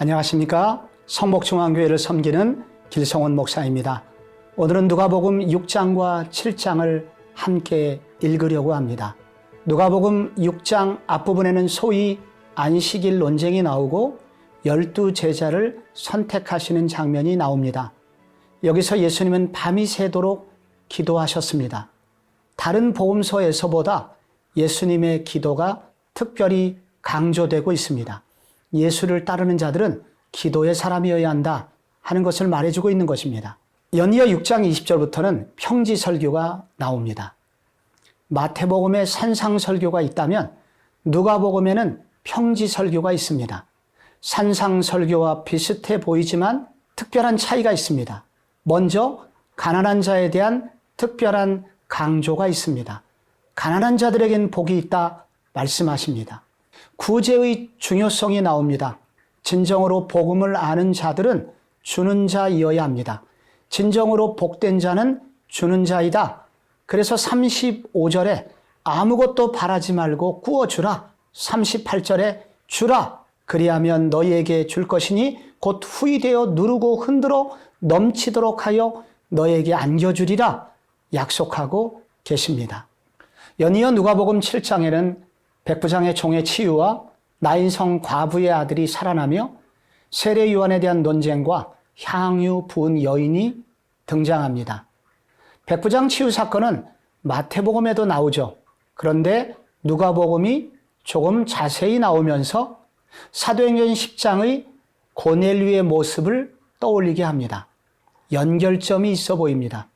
안녕하십니까? 성목중앙교회를 섬기는 길성원 목사입니다. 오늘은 누가복음 6장과 7장을 함께 읽으려고 합니다. 누가복음 6장 앞부분에는 소위 안식일 논쟁이 나오고 열두 제자를 선택하시는 장면이 나옵니다. 여기서 예수님은 밤이 새도록 기도하셨습니다. 다른 복음서에서보다 예수님의 기도가 특별히 강조되고 있습니다. 예수를 따르는 자들은 기도의 사람이어야 한다 하는 것을 말해주고 있는 것입니다. 연이어 6장 20절부터는 평지 설교가 나옵니다. 마태복음에 산상 설교가 있다면 누가복음에는 평지 설교가 있습니다. 산상 설교와 비슷해 보이지만 특별한 차이가 있습니다. 먼저 가난한 자에 대한 특별한 강조가 있습니다. 가난한 자들에겐 복이 있다 말씀하십니다. 구제의 중요성이 나옵니다. 진정으로 복음을 아는 자들은 주는 자이어야 합니다. 진정으로 복된 자는 주는 자이다. 그래서 35절에 아무것도 바라지 말고 구워주라. 38절에 주라. 그리하면 너희에게 줄 것이니 곧 후이 되어 누르고 흔들어 넘치도록 하여 너에게 안겨주리라. 약속하고 계십니다. 연이어 누가복음 7장에는 백부장의 종의 치유와 나인성 과부의 아들이 살아나며 세례 요한에 대한 논쟁과 향유 부은 여인이 등장합니다. 백부장 치유 사건은 마태복음에도 나오죠. 그런데 누가복음이 조금 자세히 나오면서 사도행전 10장의 고넬류의 모습을 떠올리게 합니다. 연결점이 있어 보입니다.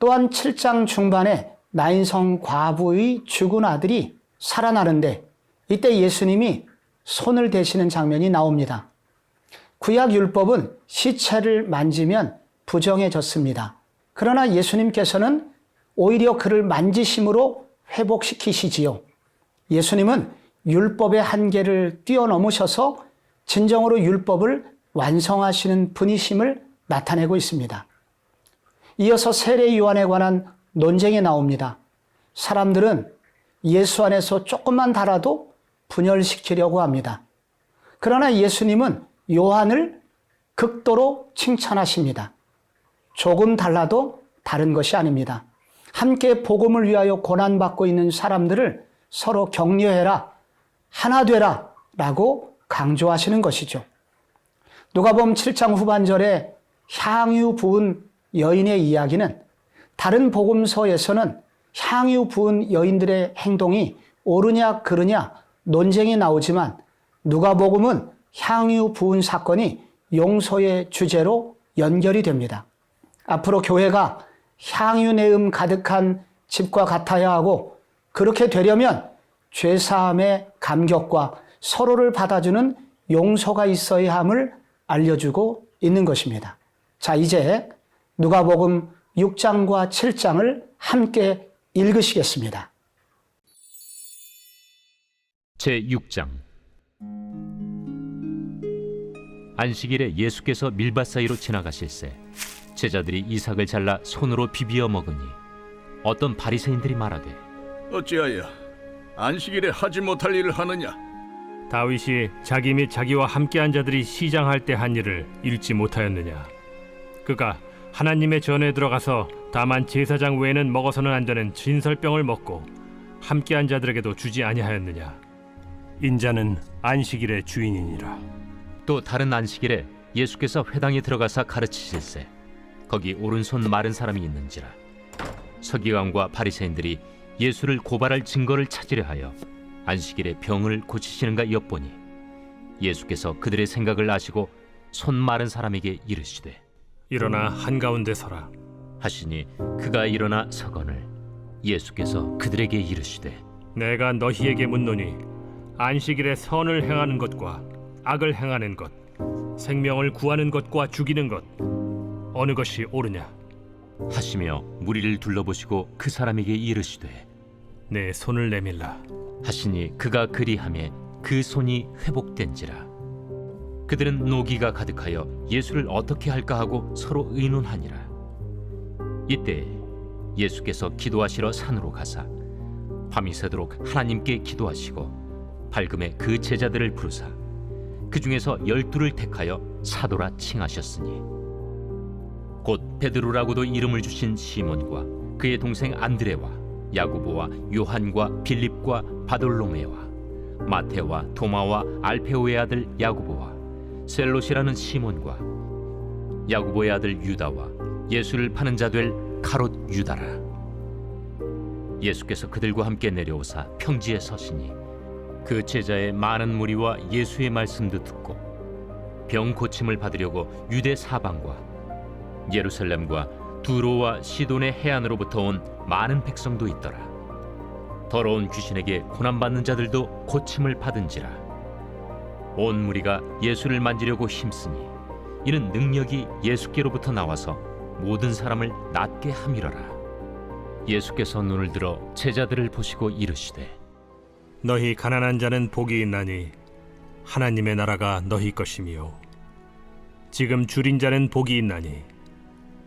또한 7장 중반에 나인성 과부의 죽은 아들이 살아나는데 이때 예수님이 손을 대시는 장면이 나옵니다. 구약 율법은 시체를 만지면 부정해졌습니다. 그러나 예수님께서는 오히려 그를 만지심으로 회복시키시지요. 예수님은 율법의 한계를 뛰어넘으셔서 진정으로 율법을 완성하시는 분이심을 나타내고 있습니다. 이어서 세례 요한에 관한 논쟁이 나옵니다. 사람들은 예수 안에서 조금만 달아도 분열시키려고 합니다. 그러나 예수님은 요한을 극도로 칭찬하십니다. 조금 달라도 다른 것이 아닙니다. 함께 복음을 위하여 고난받고 있는 사람들을 서로 격려해라, 하나 되라 라고 강조하시는 것이죠. 누가복음 7장 후반절에 향유 부은 여인의 이야기는 다른 복음서에서는 향유 부은 여인들의 행동이 옳으냐 그르냐 논쟁이 나오지만 누가복음은 향유 부은 사건이 용서의 주제로 연결이 됩니다. 앞으로 교회가 향유 내음 가득한 집과 같아야 하고 그렇게 되려면 죄 사함의 감격과 서로를 받아주는 용서가 있어야 함을 알려주고 있는 것입니다. 자, 이제 누가복음 6장과 7장을 함께 읽으시겠습니다. 제 6장 안식일에 예수께서 밀밭 사이로 지나가실새 제자들이 이삭을 잘라 손으로 비비어 먹으니 어떤 바리새인들이 말하되 어찌하여 안식일에 하지 못할 일을 하느냐? 다윗이 자기 및 자기와 함께한 자들이 시장할 때 한 일을 읽지 못하였느냐? 그가 하나님의 전에 들어가서 다만 제사장 외에는 먹어서는 안 되는 진설병을 먹고 함께한 자들에게도 주지 아니하였느냐? 인자는 안식일의 주인이니라. 또 다른 안식일에 예수께서 회당에 들어가사 가르치실새 거기 오른손 마른 사람이 있는지라 서기관과 바리새인들이 예수를 고발할 증거를 찾으려 하여 안식일에 병을 고치시는가 엿보니 예수께서 그들의 생각을 아시고 손 마른 사람에게 이르시되 일어나 한가운데 서라. 하시니 그가 일어나 서거늘 예수께서 그들에게 이르시되 내가 너희에게 묻노니 안식일에 선을 행하는 것과 악을 행하는 것, 생명을 구하는 것과 죽이는 것 어느 것이 옳으냐? 하시며 무리를 둘러보시고 그 사람에게 이르시되 내 손을 내밀라. 하시니 그가 그리함에 그 손이 회복된지라 그들은 노기가 가득하여 예수를 어떻게 할까 하고 서로 의논하니라 이때 예수께서 기도하시러 산으로 가사 밤이 새도록 하나님께 기도하시고 밝음에 그 제자들을 부르사 그 중에서 열두를 택하여 사도라 칭하셨으니 곧 베드로라고도 이름을 주신 시몬과 그의 동생 안드레와 야고보와 요한과 빌립과 바돌로메와 마테와 도마와 알페오의 아들 야고보와 셀롯이라는 시몬과 야고보의 아들 유다와 예수를 파는 자될 가롯 유다라 예수께서 그들과 함께 내려오사 평지에 서시니 그 제자의 많은 무리와 예수의 말씀도 듣고 병 고침을 받으려고 유대 사방과 예루살렘과 두로와 시돈의 해안으로부터 온 많은 백성도 있더라. 더러운 귀신에게 고난받는 자들도 고침을 받은지라. 온 무리가 예수를 만지려고 힘쓰니 이는 능력이 예수께로부터 나와서 모든 사람을 낫게 함이러라. 예수께서 눈을 들어 제자들을 보시고 이르시되 너희 가난한 자는 복이 있나니 하나님의 나라가 너희 것이미요. 지금 줄인 자는 복이 있나니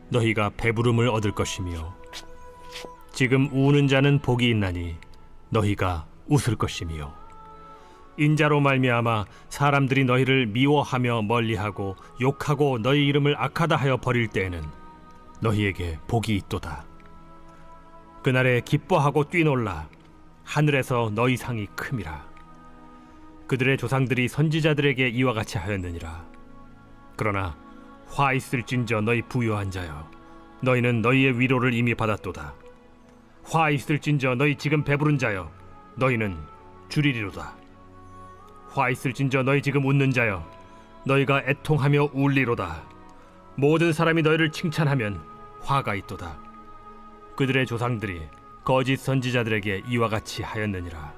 너희가 배부름을 얻을 것이며 지금 우는 자는 복이 있나니 너희가 웃을 것이며 인자로 말미암아 사람들이 너희를 미워하며 멀리하고 욕하고 너희 이름을 악하다 하여 버릴 때에는 너희에게 복이 있도다. 그날에 기뻐하고 뛰놀라. 하늘에서 너희 상이 큼이라. 그들의 조상들이 선지자들에게 이와 같이 하였느니라. 그러나 화 있을진저 너희 부유한 자여 너희는 너희의 위로를 이미 받았도다. 화 있을진저 너희 지금 배부른 자여 너희는 줄이리로다. 화 있을진저 너희 지금 웃는 자여 너희가 애통하며 울리로다. 모든 사람이 너희를 칭찬하면 화가 있도다. 그들의 조상들이 거짓 선지자들에게 이와 같이 하였느니라.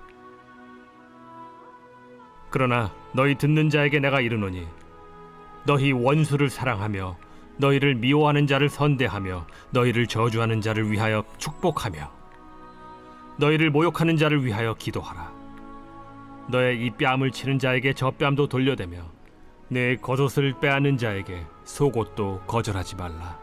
그러나 너희 듣는 자에게 내가 이르노니 너희 원수를 사랑하며 너희를 미워하는 자를 선대하며 너희를 저주하는 자를 위하여 축복하며 너희를 모욕하는 자를 위하여 기도하라. 너의 이 뺨을 치는 자에게 저 뺨도 돌려대며 내 겉옷을 빼앗는 자에게 속옷도 거절하지 말라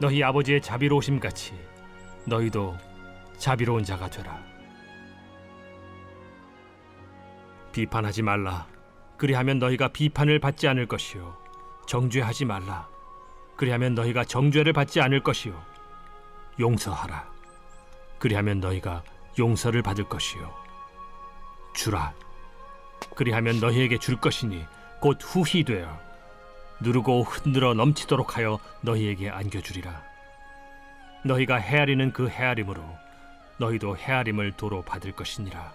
너희 아버지의 자비로우심 같이 너희도 자비로운 자가 되라. 비판하지 말라. 그리하면 너희가 비판을 받지 않을 것이요. 정죄하지 말라. 그리하면 너희가 정죄를 받지 않을 것이요. 용서하라. 그리하면 너희가 용서를 받을 것이요. 주라. 그리하면 너희에게 줄 것이니 곧 후히 되어 누르고 흔들어 넘치도록 하여 너희에게 안겨주리라. 너희가 헤아리는 그 헤아림으로 너희도 헤아림을 도로 받을 것이니라.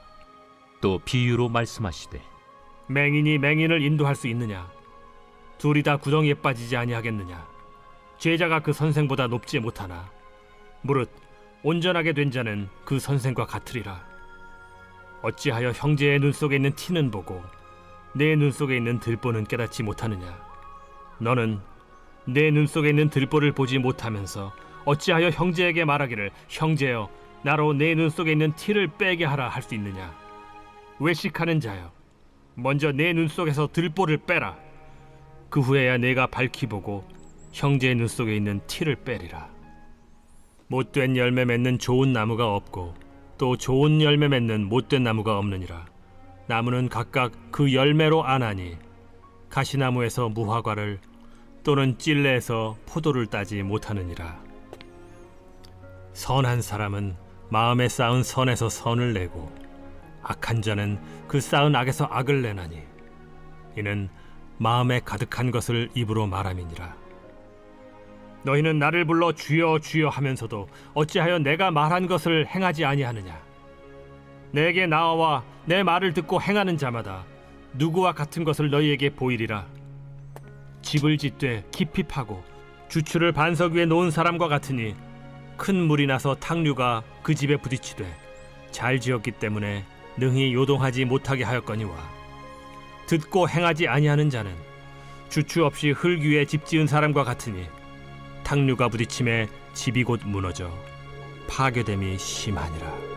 또 비유로 말씀하시되 맹인이 맹인을 인도할 수 있느냐? 둘이 다 구덩이에 빠지지 아니하겠느냐? 제자가 그 선생보다 높지 못하나? 무릇 온전하게 된 자는 그 선생과 같으리라. 어찌하여 형제의 눈 속에 있는 티는 보고 내 눈 속에 있는 들보는 깨닫지 못하느냐 너는 내 눈 속에 있는 들보를 보지 못하면서 어찌하여 형제에게 말하기를 형제여 나로 내 눈 속에 있는 티를 빼게 하라 할 수 있느냐? 외식하는 자여 먼저 내 눈 속에서 들보를 빼라. 그 후에야 내가 밝히 보고 형제의 눈 속에 있는 티를 빼리라. 못된 열매 맺는 좋은 나무가 없고 또 좋은 열매 맺는 못된 나무가 없느니라. 나무는 각각 그 열매로 아나니 가시나무에서 무화과를 또는 찔레에서 포도를 따지 못하느니라 선한 사람은 마음에 쌓은 선에서 선을 내고 악한 자는 그 쌓은 악에서 악을 내나니 이는 마음에 가득한 것을 입으로 말함이니라. 너희는 나를 불러 주여 주여 하면서도 어찌하여 내가 말한 것을 행하지 아니하느냐? 내게 나와 내 말을 듣고 행하는 자마다 누구와 같은 것을 너희에게 보이리라. 집을 짓되 깊이 파고 주추를 반석 위에 놓은 사람과 같으니 큰 물이 나서 탕류가 그 집에 부딪히되 잘 지었기 때문에 능히 요동하지 못하게 하였거니와 듣고 행하지 아니하는 자는 주추 없이 흙 위에 집 지은 사람과 같으니 탕류가 부딪힘에 집이 곧 무너져 파괴됨이 심하니라.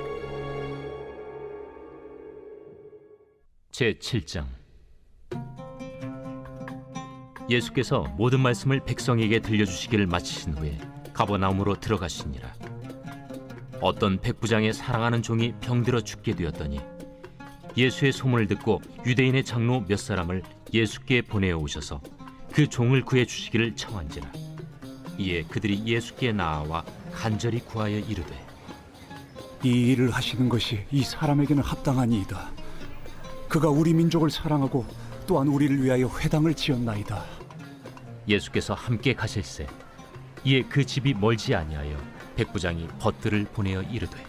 제 7장 예수께서 모든 말씀을 백성에게 들려주시기를 마치신 후에 가버나움으로 들어가시니라 어떤 백부장의 사랑하는 종이 병들어 죽게 되었더니 예수의 소문을 듣고 유대인의 장로 몇 사람을 예수께 보내어 오셔서 그 종을 구해 주시기를 청한지라 이에 그들이 예수께 나아와 간절히 구하여 이르되 이 일을 하시는 것이 이 사람에게는 합당하니이다. 그가 우리 민족을 사랑하고 또한 우리를 위하여 회당을 지었나이다. 예수께서 함께 가실새 이에 그 집이 멀지 아니하여 백부장이 벗들을 보내어 이르되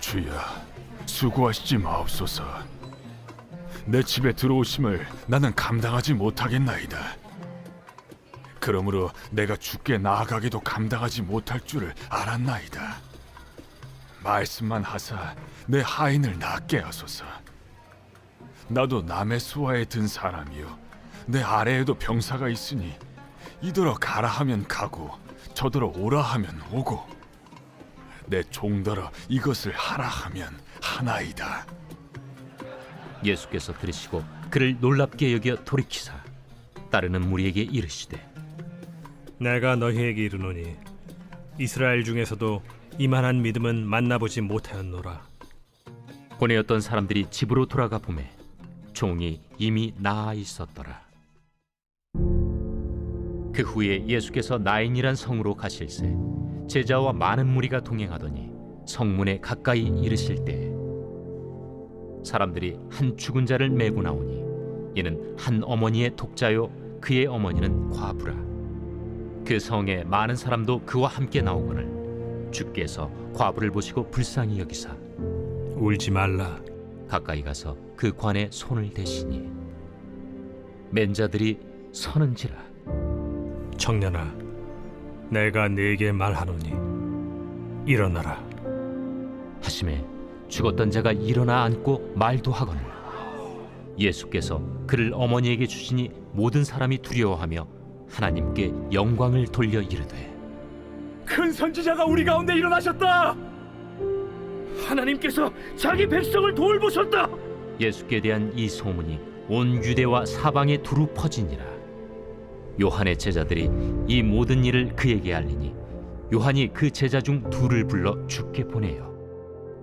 주여, 수고하시지 마옵소서. 내 집에 들어오심을 나는 감당하지 못하겠나이다. 그러므로 내가 죽게 나아가기도 감당하지 못할 줄을 알았나이다. 말씀만 하사 내 하인을 낫게 하소서. 나도 남의 수하에 든 사람이요, 내 아래에도 병사가 있으니 이더러 가라 하면 가고 저더러 오라 하면 오고 내 종더러 이것을 하라 하면 하나이다. 예수께서 들으시고 그를 놀랍게 여겨 돌이키사 따르는 무리에게 이르시되 내가 너희에게 이르노니 이스라엘 중에서도 이만한 믿음은 만나보지 못하였노라. 보내었던 사람들이 집으로 돌아가 보매 종이 이미 나아 있었더라. 그 후에 예수께서 나인이란 성으로 가실새 제자와 많은 무리가 동행하더니 성문에 가까이 이르실 때 사람들이 한 죽은 자를 메고 나오니 이는 한 어머니의 독자요 그의 어머니는 과부라 그 성에 많은 사람도 그와 함께 나오거늘 주께서 과부를 보시고 불쌍히 여기사 울지 말라. 가까이 가서 그 관에 손을 대시니 맨자들이 서는지라 청년아, 내가 네게 말하노니 일어나라. 하심에 죽었던 자가 일어나 앉고 말도 하거늘 예수께서 그를 어머니에게 주시니 모든 사람이 두려워하며 하나님께 영광을 돌려 이르되 큰 선지자가 우리 가운데 일어나셨다. 하나님께서 자기 백성을 돌보셨다. 예수께 대한 이 소문이 온 유대와 사방에 두루 퍼지니라 요한의 제자들이 이 모든 일을 그에게 알리니 요한이 그 제자 중 둘을 불러 죽게 보내요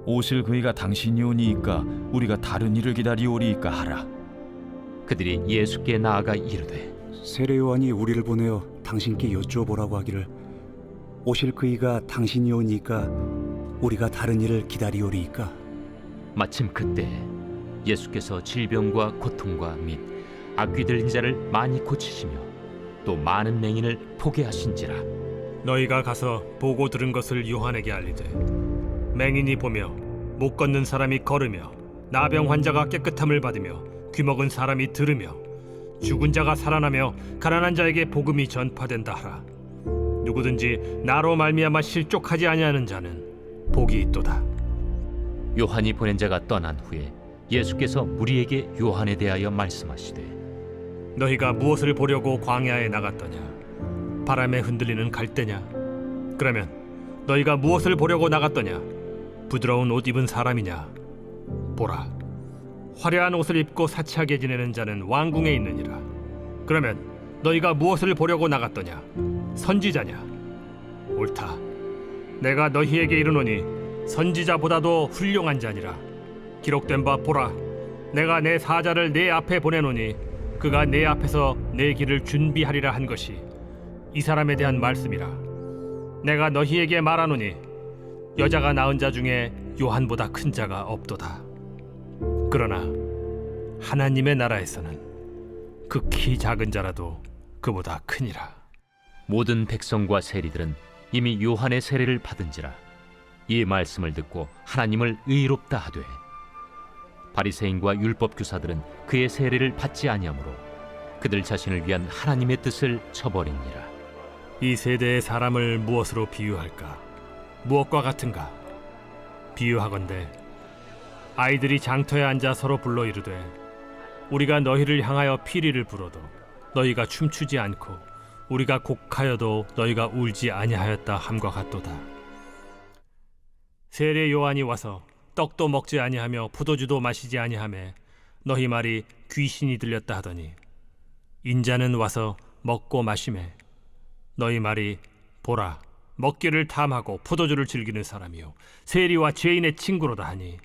오실 그이가 당신이 오니이까 우리가 다른 일을 기다리오리이까 하라. 그들이 예수께 나아가 이르되 세례 요한이 우리를 보내어 당신께 여쭈어보라고 하기를 오실 그이가 당신이 오니까 우리가 다른 일을 기다리오리이까 마침 그때 예수께서 질병과 고통과 및 악귀 들린 자를 많이 고치시며 또 많은 맹인을 포게 하신지라. 너희가 가서 보고 들은 것을 요한에게 알리되 맹인이 보며 못 걷는 사람이 걸으며 나병 환자가 깨끗함을 받으며 귀먹은 사람이 들으며 죽은 자가 살아나며 가난한 자에게 복음이 전파된다 하라. 누구든지 나로 말미암아 실족하지 아니하는 자는 복이 있도다. 요한이 보낸 자가 떠난 후에 예수께서 무리에게 요한에 대하여 말씀하시되 너희가 무엇을 보려고 광야에 나갔더냐? 바람에 흔들리는 갈대냐? 그러면 너희가 무엇을 보려고 나갔더냐? 부드러운 옷 입은 사람이냐? 보라, 화려한 옷을 입고 사치하게 지내는 자는 왕궁에 있느니라. 그러면 너희가 무엇을 보려고 나갔더냐? 선지자냐? 옳다. 내가 너희에게 이르노니 선지자보다도 훌륭한 자니라. 기록된 바 보라, 내가 내 사자를 내 앞에 보내노니 그가 내 앞에서 내 길을 준비하리라 한 것이 이 사람에 대한 말씀이라. 내가 너희에게 말하노니 여자가 낳은 자 중에 요한보다 큰 자가 없도다. 그러나 하나님의 나라에서는 그 극히 작은 자라도 그보다 크니라. 모든 백성과 세리들은 이미 요한의 세례를 받은지라 이 말씀을 듣고 하나님을 의롭다 하되 바리새인과 율법 교사들은 그의 세례를 받지 아니하므로 그들 자신을 위한 하나님의 뜻을 쳐버리니라 이 세대의 사람을 무엇으로 비유할까? 무엇과 같은가? 비유하건대 아이들이 장터에 앉아 서로 불러 이르되 우리가 너희를 향하여 피리를 불어도 너희가 춤추지 않고 우리가 곡하여도 너희가 울지 아니하였다 함과 같도다. 세례 요한이 와서 떡도 먹지 아니하며 포도주도 마시지 아니하매 너희 말이 귀신이 들렸다 하더니 인자는 와서 먹고 마시매 너희 말이 보라 먹기를 탐하고 포도주를 즐기는 사람이요 세리와 죄인의 친구로다 하니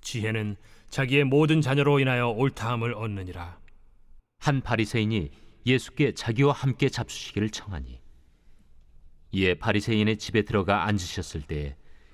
지혜는 자기의 모든 자녀로 인하여 옳다함을 얻느니라. 한 바리새인이 예수께 자기와 함께 잡수시기를 청하니 이에 바리새인의 집에 들어가 앉으셨을 때에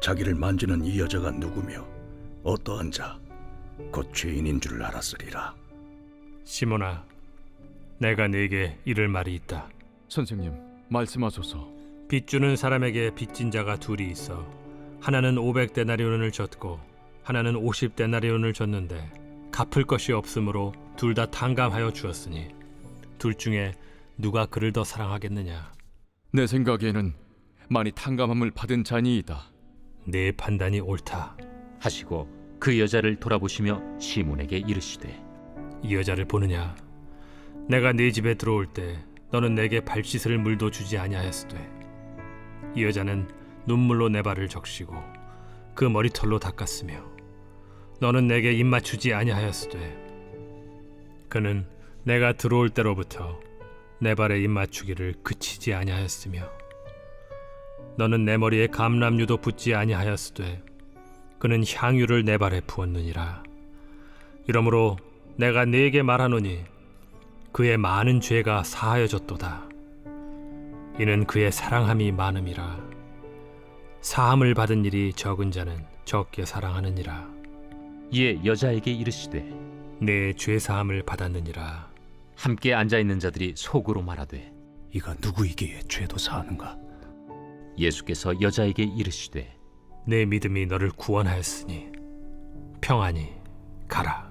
자기를 만지는 이 여자가 누구며 어떠한 자, 곧 죄인인 줄 알았으리라. 시몬아 내가 네게 이를 말이 있다 선생님, 말씀하소서. 빚 주는 사람에게 빚진 자가 둘이 있어 하나는 500데나리온을 줬고 하나는 50데나리온을 줬는데 갚을 것이 없으므로 둘 다 탕감하여 주었으니 둘 중에 누가 그를 더 사랑하겠느냐 내 생각에는 많이 탕감함을 받은 자니이다. 내 판단이 옳다. 하시고 그 여자를 돌아보시며 시몬에게 이르시되 이 여자를 보느냐? 내가 네 집에 들어올 때 너는 내게 발 씻을 물도 주지 아니하였으되 이 여자는 눈물로 내 발을 적시고 그 머리털로 닦았으며 너는 내게 입 맞추지 아니하였으되 그는 내가 들어올 때로부터 내 발에 입 맞추기를 그치지 아니하였으며 너는 내 머리에 감람유도 붓지 아니하였으되 그는 향유를 내 발에 부었느니라 이러므로 내가 네게 말하노니 그의 많은 죄가 사하여졌도다. 이는 그의 사랑함이 많음이라. 사함을 받은 일이 적은 자는 적게 사랑하느니라. 이에 여자에게 이르시되 내 죄 사함을 받았느니라. 함께 앉아 있는 자들이 속으로 말하되 이가 누구이기에 죄도 사하는가? 예수께서 여자에게 이르시되 내 믿음이 너를 구원하였으니 평안히 가라.